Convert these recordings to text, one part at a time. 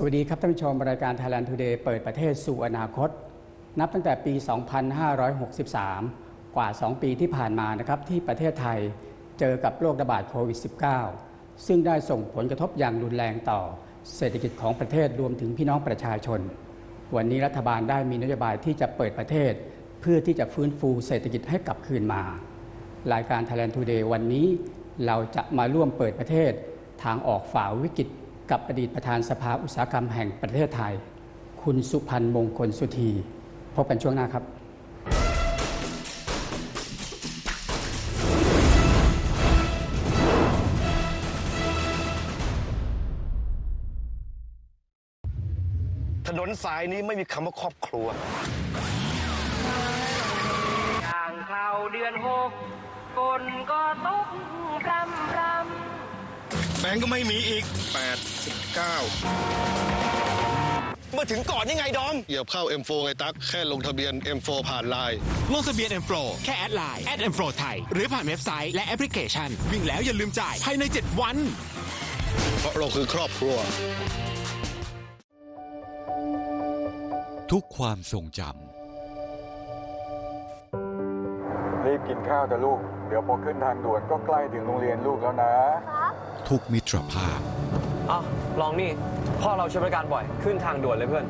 สวัสดีครับท่านผู้ชมรายการ Thailand Today เปิดประเทศสู่อนาคต นับตั้งแต่ปี 2563 กว่า 2 ปีที่ผ่านมานะครับที่ประเทศไทยเจอกับโรคระบาดโควิด -19 ซึ่งได้ส่งผลกระทบอย่างรุนแรงต่อ เศรษฐกิจของประเทศรวมถึงพี่น้องประชาชน วันนี้รัฐบาลได้มีนโยบายที่จะเปิดประเทศ เพื่อที่จะฟื้นฟูเศรษฐกิจให้กลับคืนมา รายการ Thailand Today วันนี้เราจะมาร่วมเปิดประเทศทางออกฝ่าวิกฤต กับอดีตประธานสภาอุตสาหกรรมแห่งประเทศไทย คุณสุพันธ์มงคลสุธีพบกันช่วงหน้าครับถนนสายนี้ไม่มีคำว่าครอบครัวย่างเข้าเดือนหกฝนก็ตกพรำพร แบงก์ก็ไม่มีอีก8 9เมื่อถึงก่อนนี่ไงดอม เหยียบเข้า M4 ไงตั๊กแค่ลงทะเบียน M4 ผ่านไลน์ลงทะเบียน M Pro แค่แอดไลน์แอด M Pro ไทย หรือผ่านเว็บไซต์และแอปพลิเคชัน วิ่งแล้วอย่าลืมจ่ายภายใน 7 วัน เพราะเราคือครอบครัว ทุกความทรงจรีบกินข้าวแต่ลูก เดี๋ยวพอขึ้นทางด่วนก็ใกล้ถึงโรงเรียนลูกแล้วนะำ ทุกมิตรภาพอ้าวลองนี่พ่อเราใช้บริการบ่อยขึ้นทางด่วนเลยเพื่อน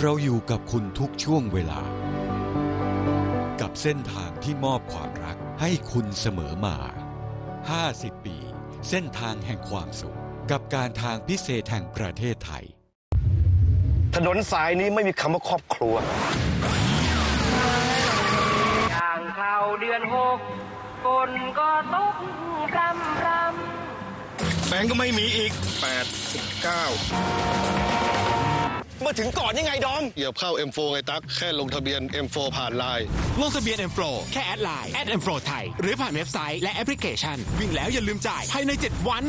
เราอยู่กับคุณทุกช่วงเวลา กับเส้นทางที่มอบความรักให้คุณเสมอมา 50 ปี เส้นทางแห่งความสุข กับการทางพิเศษแห่งประเทศไทย ถนนสายนี้ไม่มีคำว่าครอบครัวำย่างเข้าเดือนหกฝนก็ตกพรำพรแบงก์ก็ไม่มีอีก8 9เมื่อถึงก่อนนี่ไงดอม เหยียบเข้า M4 ไงตั๊กแค่ลงทะเบียน M4 ผ่านไลน์ลงทะเบียน M Pro แค่แอดไลน์แอด M Pro ไทย หรือผ่านเว็บไซต์และแอปพลิเคชัน วิ่งแล้วอย่าลืมจ่ายภายใน 7 วัน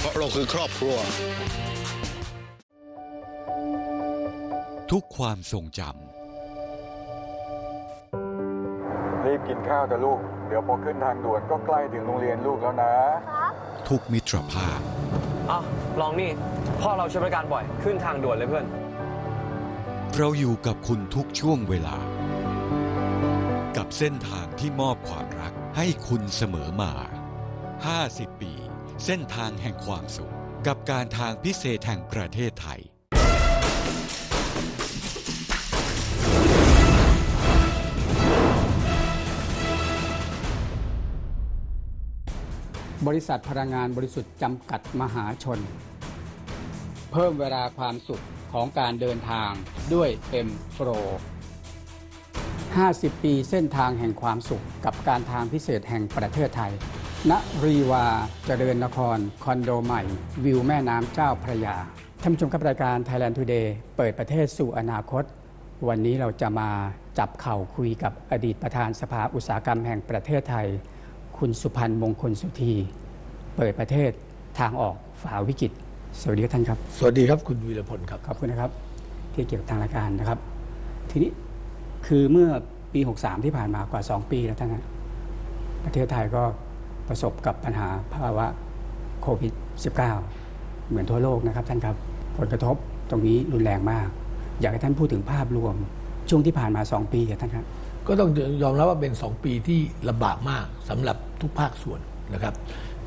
เพราะเราคือครอบครัว ทุกความทรงจรีบกินข้าวแต่ลูก เดี๋ยวพอขึ้นทางด่วนก็ใกล้ถึงโรงเรียนลูกแล้วนะำ ทุกมิตรภาพอ้าวลองนี่ พ่อเราใช้บริการบ่อย ขึ้นทางด่วนเลยเพื่อน เราอยู่กับคุณทุกช่วงเวลา กับเส้นทางที่มอบความรักให้คุณเสมอมา 50 ปี เส้นทางแห่งความสุข กับการทางพิเศษแห่งประเทศไทย บริษัทพลังงานบริสุทธิ์จำกัดมหาชน เพิ่มเวลาความสุขของการเดินทางด้วย M Pro 50 ปีเส้นทางแห่งความสุขกับการทางพิเศษแห่งประเทศไทย ณ รีวาเจริญนคร คอนโดใหม่ วิวแม่น้ำเจ้าพระยา ท่านผู้ชมครับรายการ Thailand Today เปิดประเทศสู่อนาคต วันนี้เราจะมาจับเข่าคุยกับอดีตประธานสภาอุตสาหกรรมแห่งประเทศไทย คุณสุพันธ์มงคลสุธี เปิดประเทศทางออกฝ่าวิกฤตสวัสดีครับท่านครับ สวัสดีครับคุณวีรพลครับ ขอบคุณนะครับ ที่เกี่ยวกับทางรายการนะครับ ทีนี้คือเมื่อปี 63 ที่ผ่านมากว่า 2 ปีแล้วท่านนะประเทศไทยก็ประสบกับปัญหาภาวะโควิด -19 เหมือนทั่วโลกนะครับท่านครับผลกระทบตรงนี้รุนแรงมาก อยากให้ท่านพูดถึงภาพรวม ช่วงที่ผ่านมา 2 ปีครับท่านครับ ก็ต้องยอมรับว่าเป็น 2 ปีที่ลำบากมากสำหรับทุกภาคส่วนนะครับ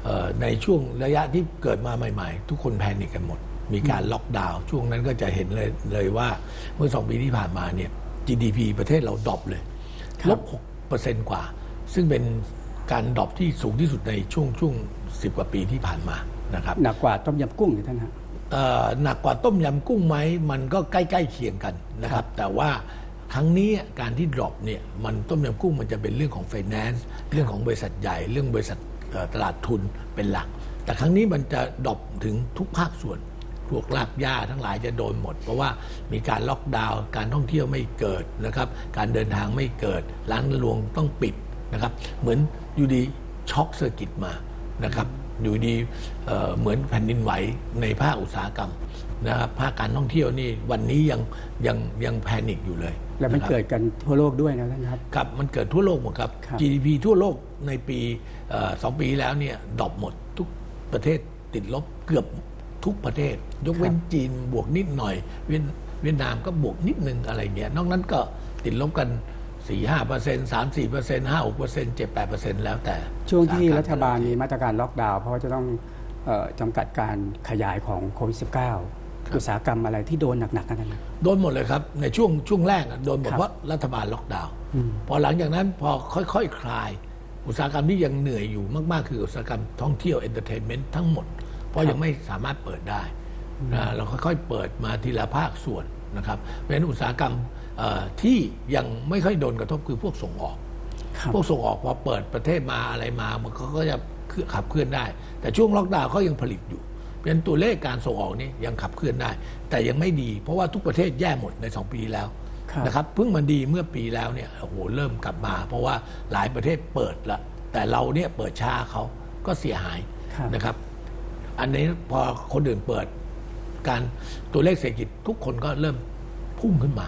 เอ่อในช่วงระยะที่เกิดมาใหม่ ๆ ทุกคนแพนิคกันหมด มีการล็อกดาวน์ช่วงนั้นก็จะเห็นเลยเลยว่าเมื่อ 2 ปีที่ผ่านมาเนี่ย GDP ประเทศเราดรอปเลยครับลบ6เปอร์เซนต์กว่า ซึ่งเป็นการดรอปที่สูงที่สุดในช่วงช่วง10 กว่าปีที่ผ่านมานะครับหนักกว่าต้มยำกุ้งอยู่ท่านฮะเอ่อหนักกว่าต้มยำกุ้งไหมมันก็ใกล้ ๆเคียงกันนะครับ แต่ว่า ขรั้งนี้การที่ drop เนี่ยมันต้มยำกุ้งมันจะเป็นเรื่องของ finance เรื่องของบริษัทใหญ่เรื่องบริษัทตลาดทุนเป็นหลัก แต่ครั้งนี้มันจะดรอปถึงทุกภาคส่วนพวกลากหญ้าทั้งหลายจะโดนหมด เพราะว่ามีการล็อกดาวน์การท่องเที่ยวไม่เกิดนะครับการเดินทางไม่เกิด ร้านรวงต้องปิดนะครับเหมือนอยู่ดีช็อกเซอร์กิตมานะครับอยู่ดีเเหมือนแผ่นดินไหวในภาคอุตสาหกรรมนะครับภาคการท่องเที่ยวนี่วันนี้ยังยังยังแพนิคอยู่เลย และมันนะครับเกิดกันทั่วโลกด้วยนะท่านครับ ครับ มันเกิดทั่วโลกหมดครับครับ GDP ทั่วโลกในปีเอ่อสองปีที่แล้วเนี่ยดรอปหมดทุกประเทศติดลบเกือบทุกประเทศ ยกเว้นจีนบวกนิดหน่อย เวียดเวียดนามก็บวกนิดนึงอะไรเงี้ยนอกนั้นก็ติดลบกัน 4 5เปอร์เซ็นต์3 4เปอร์เซ็นต์5 6เปอร์เซ็นต์7 8เปอร์เซ็นต์แล้วแต่ ช่วงที่สกรัฐบาลมีมาตรการล็อกดาวน์เพราะว่าจะต้องเอ่อจำกัดการขยายของโควิด -19 อุตสาหกรรมอะไรที่โดนหนักๆกันนะ โดนหมดเลยครับ ในช่วงช่วงแรกอะโดนหมดครับเพราะรัฐบาลล็อกดาวน์อืม พอหลังจากนั้นพอค่อยๆคคลาย อุตสาหกรรมที่ยังเหนื่อยอยู่มาก ๆ คืออุตสาหกรรมท่องเที่ยวเอนเตอร์เทนเมนต์ทั้งหมด เพราะยังไม่สามารถเปิดได้นะเราค่อยๆเปิดมาทีละภาคส่วนนะครับเพราะฉะนั้นอุตสาหกรรมเอ่อที่ยังไม่ค่อยโดนกระทบคือพวกส่งออก ครับ พวกส่งออกพอเปิดประเทศมาอะไรมามันก็ก็จะขับเคลื่อนได้ แต่ช่วงล็อกดาวน์เขายังผลิตอยู่เพ ราะฉะนั้นตัวเลขการส่งออกนี่ยังขับเคลื่อนได้ แต่ยังไม่ดี เพราะว่าทุกประเทศแย่หมดใน 2 ปีแล้วครับ นะครับเพิ่งมาดีเมื่อปีแล้วเนี่ยโอ้โหเริ่มกลับมา เพราะว่าหลายประเทศเปิดละแต่เราเนี่ยเปิดช้าเขาก็เสียหายครับ นะครับ อันนี้พอคนอื่นเปิด การตัวเลขเศรษฐกิจทุกคนก็เริ่มพุ่งขึ้นมา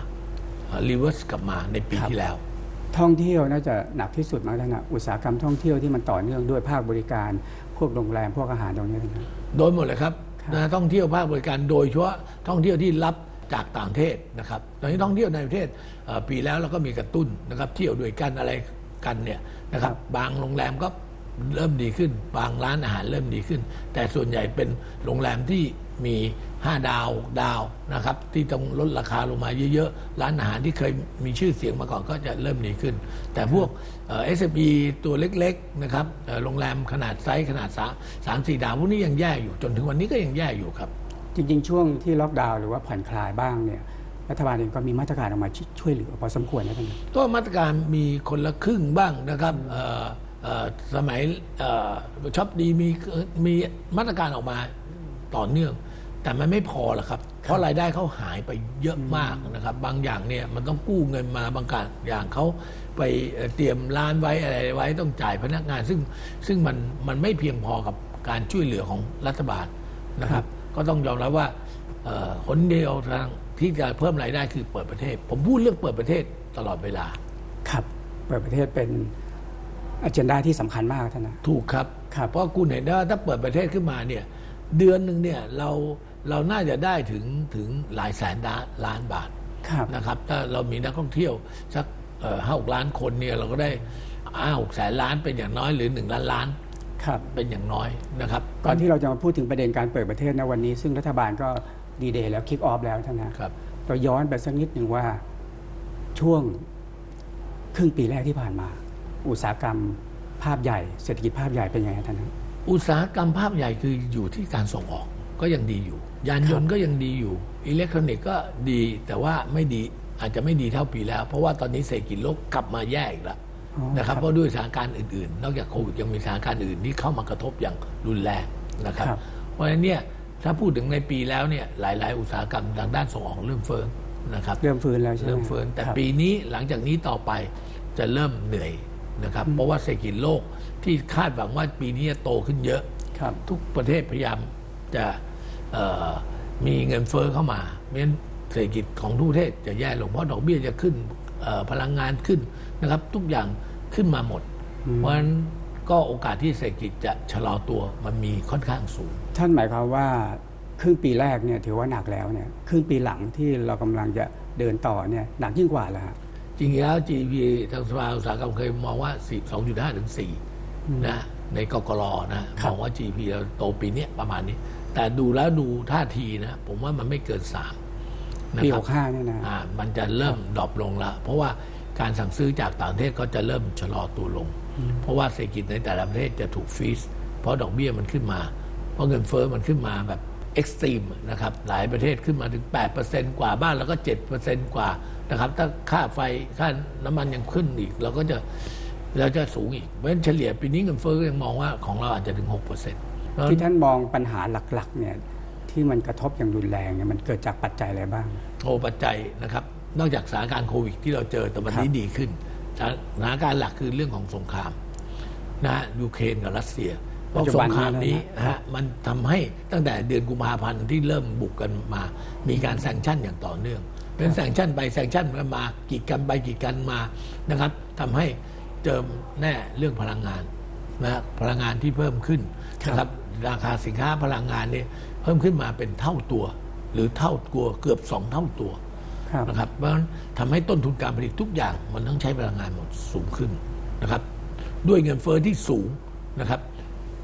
รีเวิร์สกลับมาในปีที่แล้ว ท่องเที่ยวน่าจะหนักที่สุดมั้งท่านนะอุตสาหกรรมท่องเที่ยวที่มันต่อเนื่องด้วยภาคบริการ พวกโรงแรมพวกอาหารตรงนี้นะครับ โดนหมดเลยครับครับนะท่องเที่ยวภาคบริการโดยเฉพาะท่องเที่ยวที่รับจากต่างประเทศนะครับตอนนี้ท่องเที่ยวในประเทศเอ่อปีแล้วเราก็มีกระตุ้นนะครับเที่ยวด้วยกันอะไรกันเนี่ยนะครับบางโรงแรมก็เริ่มดีขึ้น บางร้านอาหารเริ่มดีขึ้น แต่ส่วนใหญ่เป็นโรงแรมที่ มี 5 ดาวดาวนะครับ ที่ต้องลดราคาลงมาเยอะๆ ร้านอาหารที่เคยมีชื่อเสียงมาก่อนก็จะเริ่มดีขึ้น แต่พวกเอสเอตัวเล็กๆนะครับเอ่อโรงแรมขนาดไซส์ขนาดสามสามสี่ดาวพวกนี้ยังแย่อยู่จนถึงวันนี้ก็ยังแย่อยู่ครับ จริง ๆ ช่วงที่ล็อกดาวน์หรือว่าผ่อนคลายบ้างเนี่ยรัฐบาลเองก็มีมาตรการออกมาช่วยเหลือพอสมควรนะท่านนะก็มาตรการมีคนละครึ่งบ้างนะครับเอ่อเอ่อสมัยเอ่อช็อปดีมีมีมาตรการออกมาต่อเนื่อง แต่มันไม่พอหรอกครับ เพราะรายได้เขาหายไปเยอะมากนะครับ บางอย่างเนี่ยมันต้องกู้เงินมาบางการอย่างเขาไปเอ่อเตรียมร้านไว้อะไรไว้ต้องจ่ายพนักงาน ซึ่งซึ่งมันมันไม่เพียงพอกับการช่วยเหลือของรัฐบาลนะครับ ก็ต้องยอมรับว่าเอ่อหนเดียวทางที่จะเพิ่มรายได้คือเปิดประเทศ ผมพูดเรื่องเปิดประเทศตลอดเวลา ครับ เปิดประเทศเป็นอ g e n d a ที่สำคัญมากท่านนะถูกครับครับเพราะคุณเห็นได้ว่าถ้าเปิดประเทศขึ้นมาเนี่ยเดือนหนึ่งเนี่ยเรา เราน่าจะได้ถึงถึงหลายแสนล้านล้านบาทครับนะครับ ถ้าเรามีนักท่องเที่ยวสักห้าหกล้านคนเนี่ยเราก็ได้ห้าหกแสนล้านเป็นอย่างน้อยหรือหนึ่งล้านล้านครับเป็นอย่างน้อยนะครับก่อนที่เราจะมาพูดถึงประเด็นการเปิดประเทศนะวันนี้ ซึ่งรัฐบาลก็ดีเดย์แล้วคิกออฟแล้วท่านนะครับเราย้อนไปสักนิดหนึ่งว่าช่วงครึ่งปีแรกที่ผ่านมา อุตสาหกรรมภาพใหญ่ เศรษฐกิจภาพใหญ่เป็นยังไงท่านนะอุตสาหกรรมภาพใหญ่คืออยู่ที่การส่งออกก็ยังดีอยู่ ยานยนต์ก็ยังดีอยู่ อิเล็กทรอนิกส์ก็ดีแต่ว่าไม่ดีอาจจะไม่ดีเท่าปีแล้ว เพราะว่าตอนนี้เศรษฐกิจโลกกลับมาแย่อีกแล้วอ๋อนะครับเพราะด้วยสถานการณ์อื่นๆ นอกจากโควิดยังมีสถานการณ์อื่นที่เข้ามากระทบอย่างรุนแรงนะครับครับเพราะฉะนั้นเนี่ยถ้าพูดถึงในปีแล้วเนี่ยหลาย ๆ อุตสาหกรรมทางด้านส่งออกเริ่มเฟ้อนะครับเริ่มฟื้นแล้วใช่ไหมเริ่มเฟ้อแต่ครับปีนี้หลังจากนี้ต่อไปจะเริ่มเหนื่อยนะครับ เพราะว่าเศรษฐกิจโลกที่คาดหวังว่าปีนี้จะโตขึ้นเยอะครับทุกประเทศพยายามจะเอ่อ มีเงินเฟ้อเข้ามาไม่งั้นเศรษฐกิจของทุกประเทศจะแย่ลงเพราะดอกเบี้ยจะขึ้นเอ่อพลังงานขึ้นนะครับ ทุกอย่างขึ้นมาหมด เพราะฉะนั้นก็โอกาสที่เศรษฐกิจจะชะลอตัวมันมีค่อนข้างสูง ท่านหมายความว่าครึ่งปีแรกเนี่ยถือว่าหนักแล้วเนี่ยครึ่งปีหลังที่เรากำลังจะเดินต่อเนี่ยหนักยิ่งกว่าแล้วฮะจริงๆแล้ว GDP ทางสภาอุตสาหกรรมเคยมองว่า4 2.5 ถึง 4 นะ ในกกรนะมองว่า GDP เราโตปีเนี้ยประมาณนี้ แต่ดูแล้วดูท่าทีนะ ผมว่ามันไม่เกิน3นะปีครัหกห้าเนี่ยนะอ่ามันจะเริ่มดรอปลงแล้วเพราะว่าการสั่งซื้อจากต่างประเทศก็จะเริ่มชะลอตัวลง เพราะว่าเศรษฐกิจในแต่ละประเทศจะถูกฟรีซเพราะดอกเบี้ยมันขึ้นมา เพราะเงินเฟ้อมันขึ้นมาแบบเอ็กซ์ตรีมนะครับหลายประเทศขึ้นมาถึง 8%กว่าบ้านแล้วก็ 7%กว่านะครับถ้าค่าไฟค่าน้ำมันยังขึ้นอีก เราก็จะเราจะสูงอีกเพราะฉะนั้นเฉลี่ยปีนี้เงินเฟ้อก็ยังมองว่าของเราอาจจะถึง 6% ที่ท่านมองปัญหาหลักๆเนี่ยที่มันกระทบอย่างรุนแรงเนี่ยมันเกิดจากปัจจัยอะไรบ้างโอ้ปัจจัยนะครับ นอกจากสถานการณ์โควิดที่เราเจอแต่วันนี้ครับดีขึ้นสถานการณ์หลักคือเรื่องของสงครามนะฮะยูเครนกับรัสเซียเพราะปัจจุสบันงครามนี้นี้นะนะฮะมันทำให้ตั้งแต่เดือนกุมภาพันธ์ที่เริ่มบุกกันมา มีการแซงชั่นอย่างต่อเนื่องเป็นแซงชั่นไปแซงชั่นกันมากีดกันไปกีดกันมานะครับทำให้เจอแน่เรื่องพลังงานนะฮะพลังงานที่เพิ่มขึ้นนะครับ ราคาสินค้าพลังงานเนี่ยเพิ่มขึ้นมาเป็นเท่าตัว หรือเท่าตัวเกือบสองเท่าตัวครับนะครับเพราะฉะนั้นทำให้ต้นทุนการผลิตทุกอย่างมันต้องใช้พลังงานหมดสูงขึ้นนะครับ ด้วยเงินเฟอ้อที่สูงนะครับ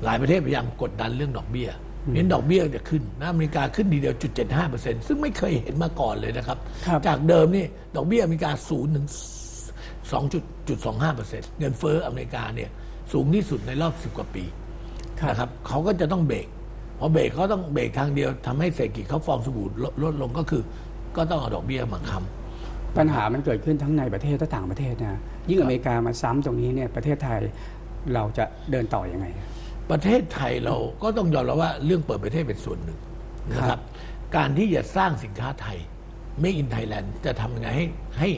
หลายประเทศพยายามกดดันเรื่องดอกเบี้ยเน้นดอกเบี้ยจะขึ้นนะอเมริกาขึ้นดีเดียวจุดเจ็ดห้าเปอร์เซ็นต์ซึ่งไม่เคยเห็นมาก่อนเลยนะครับครับจากเดิมนี่ดอกเบี้ยอเมริกาศูนย์ถึงสองจุดจุดสองห้าเปอร์เซ็นต์เงินเฟ้ออเมริกาเนี่ยสูงที่สุดในรอบสิบกว่าปี นะครับเขาก็จะต้องเบรกพอเบรกเขาต้องเบรกทางเดียวทำให้เศรษฐกิจเขาฟองสบู่ลดลดลงก็คือ ก็ต้องเอาดอกเบี้ยมาค้ำปัญหามันเกิดขึ้นทั้งในประเทศและต่างประเทศนะยิ่งอเมริกามาซ้ำตรงนี้เนี่ยประเทศไทยเราจะเดินต่ออยังไง ประเทศไทยเราก็ต้องยอมรับว่าเรื่องเปิดประเทศเป็นส่วนหนึ่งนะคครัรับบการที่จะสร้างสินค้าไทย Make in Thailand จะทำยังไงให้ให้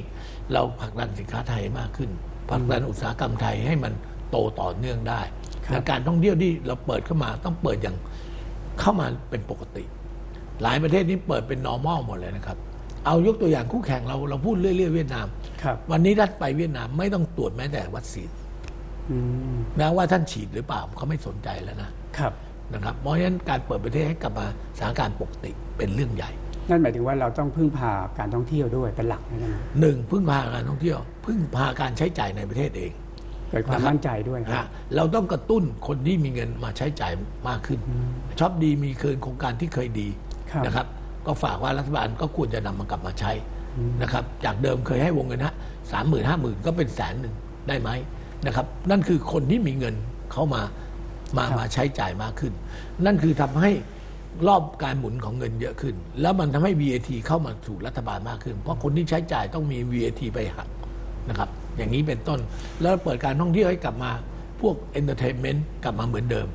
เราผลักดันสินค้าไทยมากขึ้นผลักดันอุตสาหกรรมไทยให้มันโตต่อเนื่องได้ และการท่องเที่ยวที่เราเปิดเข้ามาต้องเปิดอย่างเข้ามาเป็นปกติ หลายประเทศนี้เปิดเป็น normal หมดเลยนะครับ เอายกตัวอย่างคู่แข่งเราเราพูดเรื่อยๆเวียดนามครับวันนี้ท่านไปเวียดนามไม่ต้องตรวจแม้แต่วัคซีนอืมนะว่าท่านฉีดหรือเปล่าเขาไม่สนใจแล้วนะครับนะครับ เพราะฉะนั้นการเปิดประเทศให้กลับมาสถานการณ์ปกติเป็นเรื่องใหญ่ นั่นหมายถึงว่าเราต้องพึ่งพาการท่องเที่ยวด้วยเป็นหลักนะหนึ่งพึ่งพาการท่องเที่ยว พึ่งพาการใช้จ่ายในประเทศเอง เกิดความนะครับมั่นใจด้วยครัฮะบเราต้องกระตุ้นคนที่มีเงินมาใช้จ่ายมากขึ้นชอบดีมีคืนโครงการที่เคยดีครับนะครับ ก็ฝากว่ารัฐบาลก็ควรจะนำมันกลับมาใช้นะครับ จากเดิมเคยให้วงเงินฮะสามหมื่นห้าหมื่นก็เป็นแสนหนึ่งได้ไหมนะครับ นั่นคือคนที่มีเงินเข้ามามาครับมาใช้จ่ายมากขึ้น นั่นคือทำให้รอบการหมุนของเงินเยอะขึ้น แล้วมันทำให้ VAT เข้ามาสู่รัฐบาลมากขึ้น เพราะคนที่ใช้จ่ายต้องมี VAT ไปหักนะครับ อย่างนี้เป็นต้น แล้วเปิดการท่องเที่ยวให้กลับมาพวกเอนเตอร์เทนเมนต์กลับมาเหมือนเดิม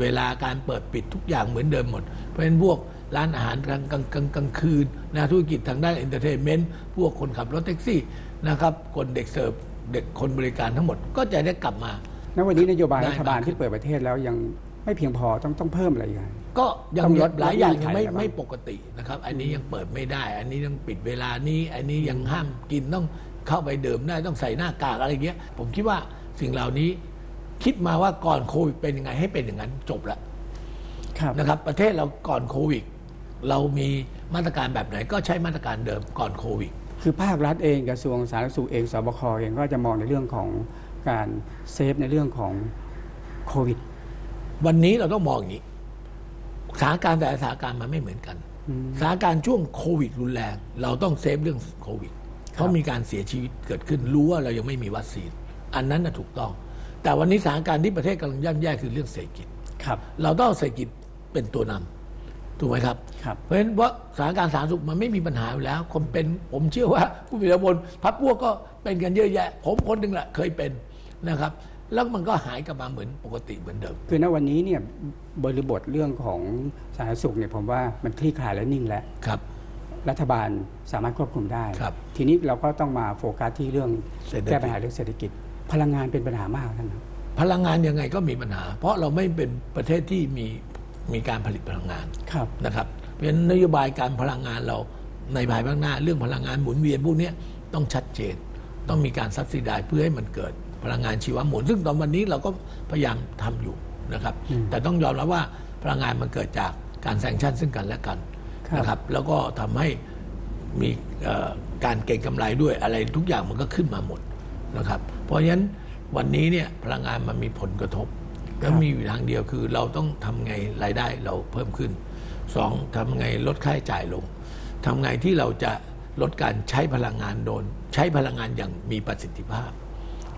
เวลาการเปิดปิดทุกอย่างเหมือนเดิมหมด เพราะฉะนั้นพวกร้านอาหารกลางกลางกลางกลางคืนนะธุรกิจทางด้านเอนเตอร์เทนเมนต์พวกคนขับรถแท็กซี่นะครับคนเด็กเสิร์ฟเด็กคนบริการทั้งหมดก็จะได้กลับมาณวันนี้นโยบายได้รัฐบาลมากขึ้นที่เปิดประเทศแล้วยังไม่เพียงพอต้องต้องเพิ่มอะไรอีกไหมก็ยังต้องมีลดหลายอย่างลดยังไม่เงื่อนไขอะไรบ้างไม่ปกตินะครับ อันนี้ยังเปิดไม่ได้ อันนี้ต้องปิดเวลานี้ อันนี้ยังห้ามกินต้อง เข้าไปเดิมได้ต้องใส่หน้ากากอะไรเงี้ย ผมคิดว่าสิ่งเหล่านี้คิดมาว่าก่อนโควิดเป็นยังไงให้เป็นอย่างนั้นจบแล้วครับนะครับ ประเทศเราก่อนโควิด เรามีมาตรการแบบไหนก็ใช้มาตรการเดิมก่อนโควิด คือภาครัฐเองกระทรวงสาธารณสุขเองสบคเองก็จะมองในเรื่องของการเซฟในเรื่องของโควิด วันนี้เราต้องมองอย่างนี้สถานการณ์แต่ละสถานการณ์มันไม่เหมือนกันสถานการณ์ช่วงโควิดรุนแรง เราต้องเซฟเรื่องโควิด เพราะมีการเสียชีวิตเกิดขึ้นรู้ว่าเรายังไม่มีวัคซีน อันนั้นนะถูกต้อง แต่วันนี้สถานการณ์ที่ประเทศกำลังย่ำแย่คือเรื่องเศรษฐกิจครับเราต้องเอาเศรษฐกิจเป็นตัวนำถูกไหมครับครับ เพราะฉะนั้นว่าสถานการณ์สาธารณสุขมันไม่มีปัญหาอยู่แล้วคนเป็นผมเชื่อว่าผู้มีอิทธิพลพักพวกก็เป็นกันเยอะแยะ ผมคนหนึ่งแหละเคยเป็นนะครับ แล้วมันก็หายกลับมาเหมือนปกติเหมือนเดิม คือณวันนี้เนี่ยบริบทเรื่องของสาธารณสุขเนี่ยผมว่ามันคลี่คลายและนิ่งแล้วครับ รัฐบาลสามารถควบคุมได้ ครับทีนี้เราก็ต้องมาโฟกัสที่เรื่องเศรษฐกิจ แก้ปัญหาเรื่องเศรษฐกิจ พลังงานเป็นปัญหามากท่านครับ พลังงานยังไงก็มีปัญหา เพราะเราไม่เป็นประเทศที่มีมีการผลิตพลังงานครับ นะครับเพราะฉะนั้นนโยบายการพลังงานเราในภายภาคหน้า เรื่องพลังงานหมุนเวียนพวกเนี้ยต้องชัดเจน ต้องมีการซับซิไดเพื่อให้มันเกิดพลังงานชีวมวลซึ่งตอนวันนี้เราก็พยายามทำอยู่นะครับ แต่ต้องยอมรับว่าพลังงานมันเกิดจากการแซงชั่นซึ่งกันและกันครับ นะครับ แล้วก็ทำให้มีเอ่อการเก็งกำไรด้วยอะไรทุกอย่างมันก็ขึ้นมาหมดนะครับ เพราะฉะนั้นวันนี้เนี่ยพลังงานมันมีผลกระทบแล้วมีอยู่ทางเดียวคือเราต้องทำไงรายได้เราเพิ่มขึ้นสองทำไงลดค่าใช้จ่ายลงทำไงที่เราจะลดการใช้พลังงานโดน ใช้พลังงานอย่างมีประสิทธิภาพ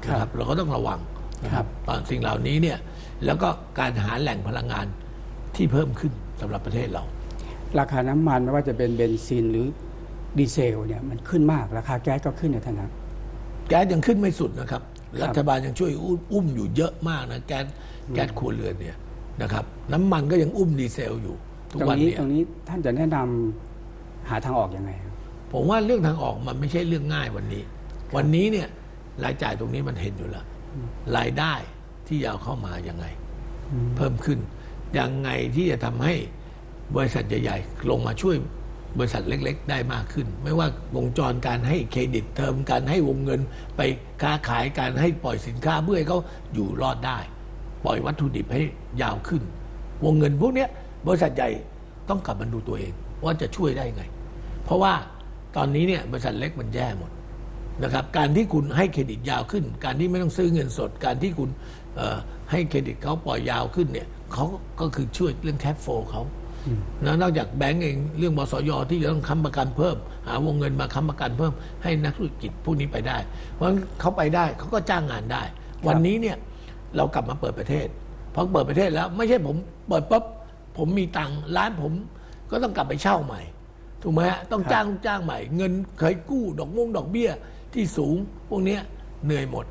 นะครับเราก็ต้องระวังนะครับตอนสิ่งเหล่านี้เนี่ยแล้วก็การหาแหล่งพลังงานที่เพิ่มขึ้นสำหรับประเทศเรา ราคาน้ำมันไม่ว่าจะเป็นเบนซินหรือดีเซลเนี่ยมันขึ้นมากราคาแก๊สก็ขึ้นเนี่ยท่านนะแก๊สยังขึ้นไม่สุดนะครับรัฐบาลยังช่วยอุ้มอุ้มอยู่เยอะมากนะแก๊สแก๊สครัวเรือนเนี่ยนะครับน้ำมันก็ยังอุ้มดีเซลอยู่ทุกตรงวันนี้เนี่ยตรงนี้ท่านจะแนะนำหาทางออกยังไงครับผมว่าเรื่องทางออกมันไม่ใช่เรื่องง่ายวันนี้ วันนี้เนี่ยรายจ่ายตรงนี้มันเห็นอยู่แล้วรายได้ที่จะเอาเข้ามายังไง เพิ่มขึ้นยังไงที่จะทำให้ บริษัทใหญ่ ๆ ลงมาช่วยบริษัทเล็ก ๆ ได้มากขึ้น ไม่ว่าวงจรการให้เครดิตเทอมการให้วงเงินไปค้าขายการให้ปล่อยสินค้าเพื่อให้เขาอยู่รอดได้ ปล่อยวัตถุดิบให้ยาวขึ้น วงเงินพวกเนี้ยบริษัทใหญ่ต้องกลับมาดูตัวเอง ว่าจะช่วยได้ไง เพราะว่าตอนนี้เนี่ยบริษัทเล็กมันแย่หมดนะครับการที่คุณให้เครดิตยาวขึ้น การที่ไม่ต้องซื้อเงินสด การที่คุณให้เครดิตเขาปล่อยยาวขึ้นเนี่ยเขาก็คือช่วยเรื่องแคปโฟเขา นะนอกจากแบงก์เองเรื่องบสยที่จะต้องค้ำประกันเพิ่ม หาวงเงินมาค้ำประกันเพิ่ม ให้นักธุรกิจพวกนี้ไปได้ เพราะฉะนั้นเขาไปได้เขาก็จ้างงานได้ วันนี้เนี่ยเรากลับมาเปิดประเทศพอเปิดประเทศแล้วไม่ใช่ผมเปิดปุ๊บผมมีตังค์ร้านผมก็ต้องกลับไปเช่าใหม่ถูกไหมฮะต้องจ้างลูกจ้างใหม่ เงินเคยกู้ดอกงงดอกเบี้ยที่สูง พวกเนี้ยเหนื่อยหมด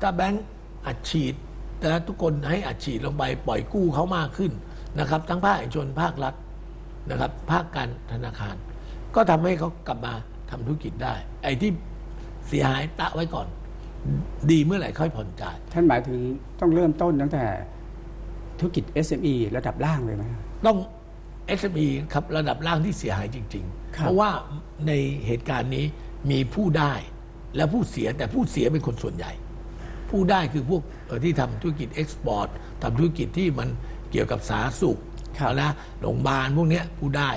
ถ้าแบงก์อัดฉีดแต่ทุกคนให้อัดฉีดลงไปปล่อยกู้เขามากขึ้น นะครับ ทั้งภาคเอกชนภาครัฐนะครับ ภาคการธนาคาร ก็ทำให้เขากลับมาทำธุรกิจได้ ไอ้ที่เสียหายตะไว้ก่อน ดีเมื่อไหร่ค่อยผ่อนจ่าย ท่านหมายถึงต้องเริ่มต้นตั้งแต่ธุรกิจ SME ระดับล่างเลยไหมครับต้อง SME ครับระดับล่างที่เสียหายจริงๆครับเพราะว่าในเหตุการณ์นี้มีผู้ได้และผู้เสียแต่ผู้เสียเป็นคนส่วนใหญ่ ผู้ได้คือพวกเอ่อที่ทำธุรกิจเอ็กซ์พอร์ตทำธุรกิจที่มัน เกี่ยวกับสาธารณสุขครับนะโรงพยาบาลพวกเนี้ยผู้ได้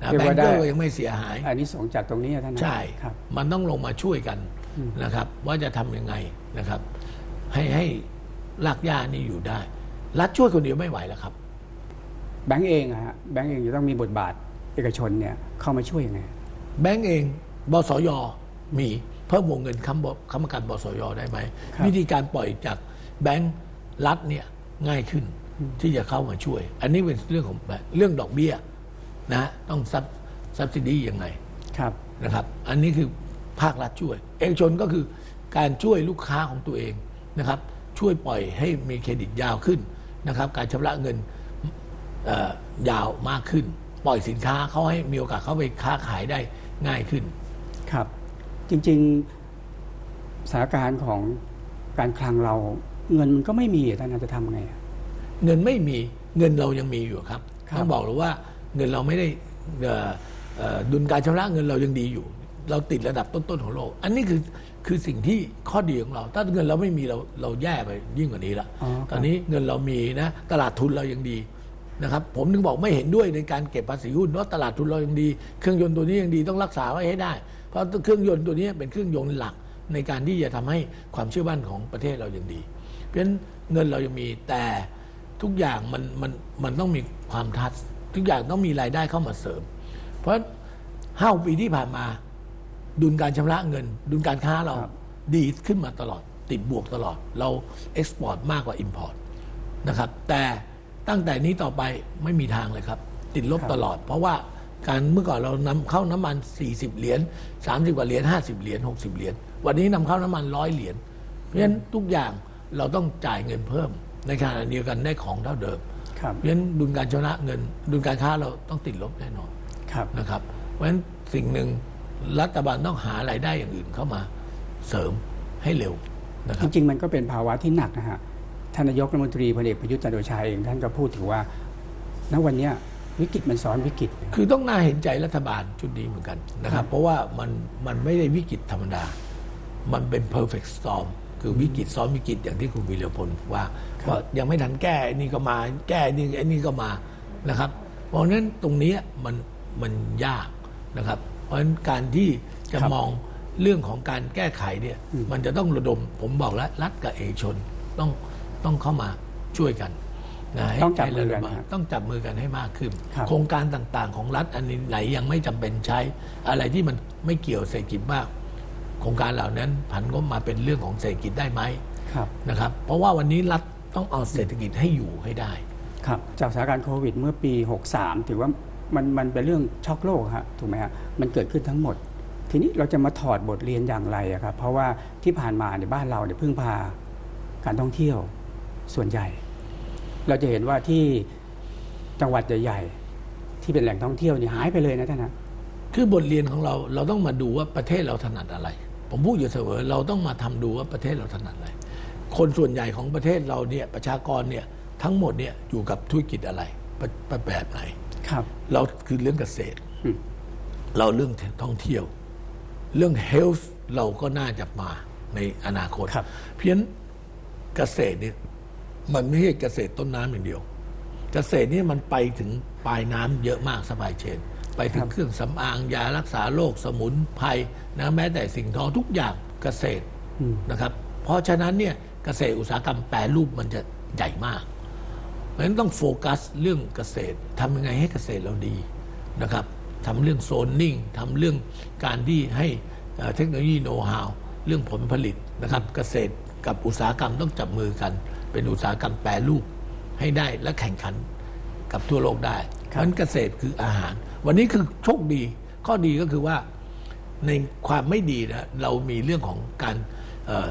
นะเรียแบกงว่าก์เกอร์ได้ก็ยังไม่เสียหาย อันนี้สงส์จากตรงนี้นะท่านนะใช่ ครับ มันต้องลงมาช่วยกันนะครับ ว่าจะทำยังไงนะครับ ให้ให้ลากย่านี่อยู่ได้ รัฐช่วยคนเดียวไม่ไหวแล้วครับ แบงก์เองอะฮะแบงก์เองจะต้องมีบทบาทเอกชนเนี่ยเข้ามาช่วยยังไง แบงก์เองบสยมีเพิ่มวงเงินค้ำบค้ำประกันบสยได้ไหม ครับ วิธีการปล่อยจากแบงก์รัฐเนี่ยง่ายขึ้น ที่จะเข้ามาช่วย อันนี้เป็นเรื่องของเรื่องดอกเบี้ยนะต้องซับซับซิดียังไงครับนะครับ อันนี้คือภาครัฐช่วย เอกชนก็คือการช่วยลูกค้าของตัวเองนะครับ ช่วยปล่อยให้มีเครดิตยาวขึ้นนะครับ การชำระเงินเอ่อยาวมากขึ้น ปล่อยสินค้าเขาให้มีโอกาสเข้าไปค้าขายได้ง่ายขึ้น ครับ จริงๆสถานการณ์ของการคลังเราเงินมันก็ไม่มีอะท่านจะทำไงอะ เงินไม่มีเงินเรายังมีอยู่ครับครับ ต้องบอกเลยว่าเงินเราไม่ได้เอ่อเอ่อดุลการชำระเงินเรายังดีอยู่ เราติดระดับต้นๆของโลก อันนี้คือคือสิ่งที่ข้อดีของเรา ถ้าเงินเราไม่มีเราเราแย่ไปยิ่งกว่านี้ละอ๋อครับ ตอนนี้เงินเรามีนะตลาดทุนเรายังดีนะครับ ผมถึงบอกไม่เห็นด้วยในการเก็บภาษีหุ้นเพราะตลาดทุนเรายังดี เครื่องยนต์ตัวนี้ยังดีต้องรักษาไว้ให้ได้ เพราะเครื่องยนต์ตัวนี้เป็นเครื่องยนต์หลักในการที่จะทำให้ความเชื่อมั่นของประเทศเรายังดี เพราะฉะนั้นเงินเรายังมีแต่ ทุกอย่างมันมันมันต้องมีความทัด ทุกอย่างต้องมีรายได้เข้ามาเสริม เพราะห้าปีที่ผ่านมา ดุลการชำระเงิน ดุลการค้าเราครับดีขึ้นมาตลอด ติดบวกตลอด เราเอ็กซ์พอร์ตมากกว่าอิมพอร์ตนะครับ แต่ตั้งแต่นี้ต่อไปไม่มีทางเลยครับ ติดลบครับตลอด เพราะว่าการเมื่อก่อนเรานำเข้าน้ำมัน 40 เหรียญ30 กว่าเหรียญ50 เหรียญ60 เหรียญวันนี้นำเข้าน้ำมันร้อยเหรียญเพราะฉะนั้นทุกอย่างเราต้องจ่ายเงินเพิ่ม ในขณะเดียวกันได้ของเท่าเดิมครับเพราะฉะนั้นดุลการชำระเงิน ดุลการค้าเราต้องติดลบแน่นอนครับนะครับ เพราะฉะนั้นสิ่งหนึ่งรัฐบาลต้องหารายได้อย่างอื่นเข้ามาเสริมให้เร็วนะคจรับริงๆ มันก็เป็นภาวะที่หนักนะฮะท่านนายกรัฐมนตรีพลเอกประยุทธ์จันทร์โอชาเองท่านก็พูดถึงว่าณวันเนี้ยวิกฤตมันซ้อนวิกฤต คือต้องน่าเห็นใจรัฐบาลชุดนี้เหมือนกันนะคครัรับบเพราะว่ามันมันไม่ได้วิกฤตธรรมดา มันเป็น perfect storm คือวิกฤตซ้อนวิกฤตอย่างที่คุณวิรพลว่าว่ายังไม่ทันแก้ไอ้นี่ก็มาแก้ไอ้นี่ไอ้นี่ก็มานะครับ เพราะฉะนั้นตรงเนี้ยมันมันยากนะครับ เพราะฉะนั้นการที่จะมองเรื่องของการแก้ไขเนี่ยมันจะต้องระดมผมบอกแล้วรัฐกับเอกชนต้องต้องเข้ามาช่วยกันนะให้ต้องจับมือกันให้ระดครับต้องจับมือกันให้มากขึ้นครับโครงการต่างๆ ของรัฐอันนี้ไหนยังไม่จำเป็นใช้ อะไรที่มันไม่เกี่ยวเศรษฐกิจมากโครงการเหล่านั้นผันงบมาเป็นเรื่องของเศรษฐกิจได้ไหมครับนะครับ เพราะว่าวันนี้รัฐต้องเอาเศรษฐกิจให้อยู่ให้ได้ ครับจากสถานการณ์โควิดเมื่อปี 63 ถือว่ามันมันเป็นเรื่องช็อกโลกฮะถูกไหมฮะมันเกิดขึ้นทั้งหมด ทีนี้เราจะมาถอดบทเรียนอย่างไรอะครับเพราะว่าที่ผ่านมาในบ้านเราเนี่ยพึ่งพาการท่องเที่ยวส่วนใหญ่ เราจะเห็นว่าที่จังหวัดใหญ่ๆที่เป็นแหล่งท่องเที่ยวนี่หายไปเลยนะท่านนะคือบทเรียนของเราเราต้องมาดูว่าประเทศเราถนัดอะไร ผมพูดอยู่เสมอเราต้องมาทำดูว่าประเทศเราถนัดอะไร คนส่วนใหญ่ของประเทศเราเนี่ยประชากรเนี่ยทั้งหมดเนี่ยอยู่กับธุรกิจอะไรประประแบบไหนครับเราคือเรื่องเกษตรอืมเราเรื่องท่องเที่ยว เรื่อง health เราก็น่าจะมาในอนาคตครับเพี้ยนเกษตรเนี่ยมันไม่ใช่เกษตรต้นน้ำอย่างเดียว เกษตรนี่มันไปถึงปลายน้ำเยอะมากสบายเชน ไปถึงเครื่องสำอางยารักษาโรคสมุนไพรนะแม้แต่สิ่งทอทุกอย่างเกษตรอืมนะครับ เพราะฉะนั้นเนี่ยเกษตรอุตสาหกรรมแปรรูปมันจะใหญ่มากเพราะฉะนั้นต้องโฟกัสเรื่องเกษตรทำยังไงให้เกษตรเราดีนะครับทำเรื่องโซนนิ่งทำเรื่องการที่ให้เอ่อเทคโนโลยีโน้ตฮาวเรื่องผลผลิตนะครับ เกษตรกับอุตสาหกรรมต้องจับมือกัน เป็นอุตสาหกรรมแปรรูปให้ได้และแข่งขันกับทั่วโลกได้เพราะฉะนั้นเกษตรคืออาหาร วันนี้คือโชคดี ข้อดีก็คือว่าในความไม่ดีนะเรามีเรื่องของการเอ่อ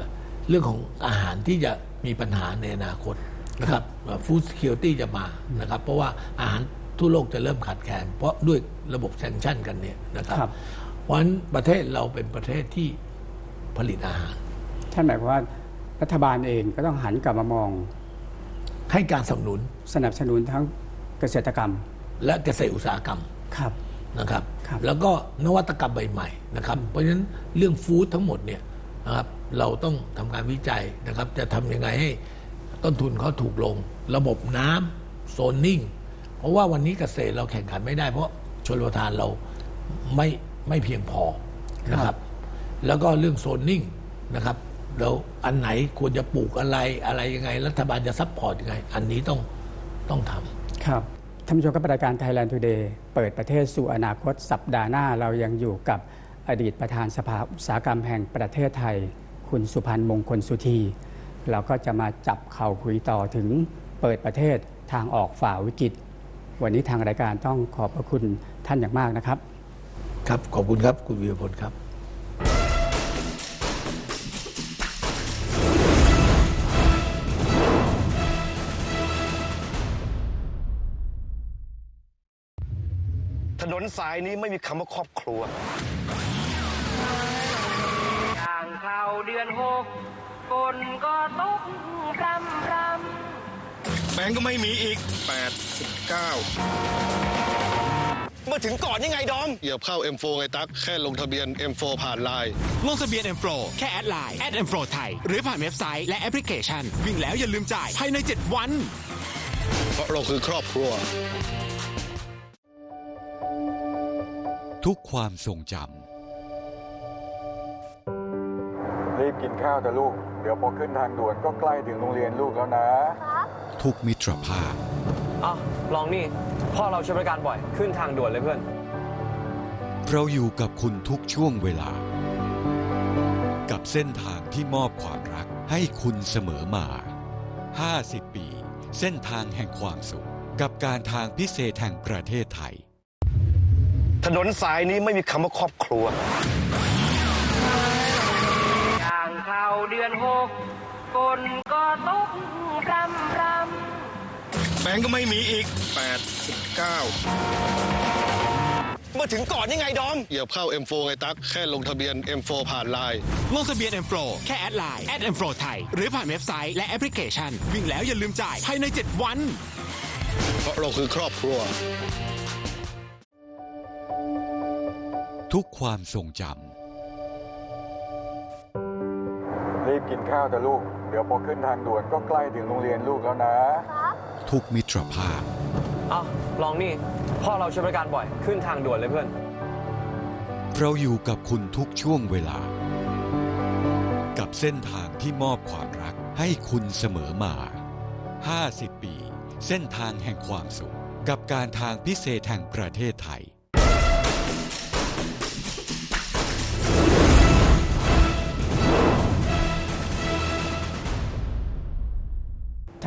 เรื่องของอาหารที่จะมีปัญหาในอนาคตนะครับฟู้ดส e คิวตี้จะมานะครับ เพราะว่าอาหารทั่วโลกจะเริ่มขาดแคลนเพราะด้วยระบบแซงชั่นกันเนี่ยนะครับครับเพราะฉะนั้นประเทศเราเป็นประเทศที่ผลิตอาหารท่านหมายความว่ารัฐบาลเองก็ต้องหันกลับมามอง ให้การสนับสนุน สนับสนุนทั้งเกษตรกรรม และเกษตรอุตสาหกรรม ครับ นะครับ ครับแล้วก็นวัตกรรมใหม่ๆนะครับ เพราะฉะนั้นเรื่องฟู้ดทั้งหมดเนี่ยนะครับเราต้องทำการวิจัยนะครับ จะทำยังไงให้ต้นทุนเขาถูกลง ระบบน้ำโซนนิ่ง เพราะว่าวันนี้เกษตรเราแข่งขันไม่ได้เพราะชนประทานเราไม่ไม่เพียงพอนะครับแล้วก็เรื่องโซนนิ่งนะครับเราอันไหนควรจะปลูกอะไรอะไรยังไง รัฐบาลจะซัพพอร์ตยังไง อันนี้ต้องต้องทำ ครับ ท่านผู้ชมครับรายการ Thailand Today เปิดประเทศสู่อนาคตสัปดาห์หน้าเรายังอยู่กับอดีตประธานสภาอุตสาหกรรมแห่งประเทศไทย คุณสุพันธ์มงคลสุธี เราก็จะมาจับเข่าคุยต่อถึงเปิดประเทศทางออกฝ่าวิกฤต วันนี้ทางรายการต้องขอบพระคุณท่านอย่างมากนะครับ ครับ ขอบคุณครับ คุณวีรพลครับ สายนี้ไม่มีคำว่าครอบครัวย่างเข้าเดือนหกฝนก็ตกพรำพรำแบงก์ก็ไม่มีอีก8 9เมื่อถึงก่อนยังไงดอมเหยียบเข้า M4 ไงตั๊กแค่ลงทะเบียน M4 ผ่านไลน์ ลงทะเบียน M Pro แค่แอดไลน์ M Pro ไทย หรือผ่านเว็บไซต์และแอปพลิเคชัน วิ่งแล้วอย่าลืมจ่ายภายใน 7 วัน เพราะเราคือครอบครัว ทุกความทรงจรีบกินข้าวแต่ลูก เดี๋ยวพอขึ้นทางด่วนก็ใกล้ถึงโรงเรียนลูกแล้วนะำทุกมิตรภาพ อะ ลองนี่ พ่อเราใช้บริการบ่อย ขึ้นทางด่วนเลยเพื่อน เราอยู่กับคุณทุกช่วงเวลา กับเส้นทางที่มอบความรักให้คุณเสมอมา 50 ปี เส้นทางแห่งความสุข กับการทางพิเศษแห่งประเทศไทย ถนนสายนี้ไม่มีคำว่าครอบครัวย่างเข้าเดือนหกฝนก็ตกพรำพรำแบงก์ก็ไม่มีอีก8 9เมื่อถึงก่อนยังไงดอมเหยียบเข้า M4 ไงตั๊กแค่ลงทะเบียน M4 ผ่านไลน์ ลงทะเบียน M Pro แค่แอดไลน์ M Pro ไทย หรือผ่านเว็บไซต์และแอปพลิเคชัน วิ่งแล้วอย่าลืมจ่ายภายใน 7 วัน เพราะเราคือครอบครัว ทุกความทรงจรีบกินข้าวแต่ลูก เดี๋ยวพอขึ้นทางด่วนก็ใกล้ถึงโรงเรียนลูกแล้วนะำทุกมิตรภาพ อะ ลองนี่ พ่อเราใช้บริการบ่อย ขึ้นทางด่วนเลยเพื่อน เราอยู่กับคุณทุกช่วงเวลา กับเส้นทางที่มอบความรักให้คุณเสมอมา 50 ปี เส้นทางแห่งความสุข กับการทางพิเศษแห่งประเทศไทย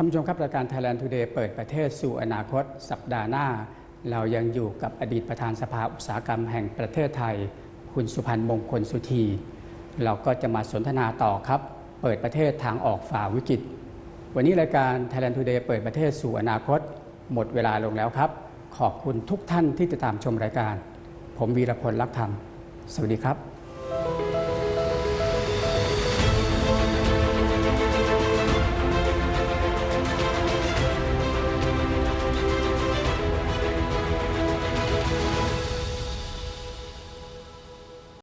ท่านผู้ชมครับรายการ Thailand Today เปิดประเทศสู่อนาคต สัปดาห์หน้า เรายังอยู่กับอดีตประธานสภาอุตสาหกรรมแห่งประเทศไทย คุณสุพันธ์มงคลสุธี เราก็จะมาสนทนาต่อครับ เปิดประเทศทางออกฝ่าวิกฤต วันนี้รายการ Thailand Today เปิดประเทศสู่อนาคต หมดเวลาลงแล้วครับ ขอบคุณทุกท่านที่ติดตามชมรายการ ผมวีรพลลักธรรม สวัสดีครับ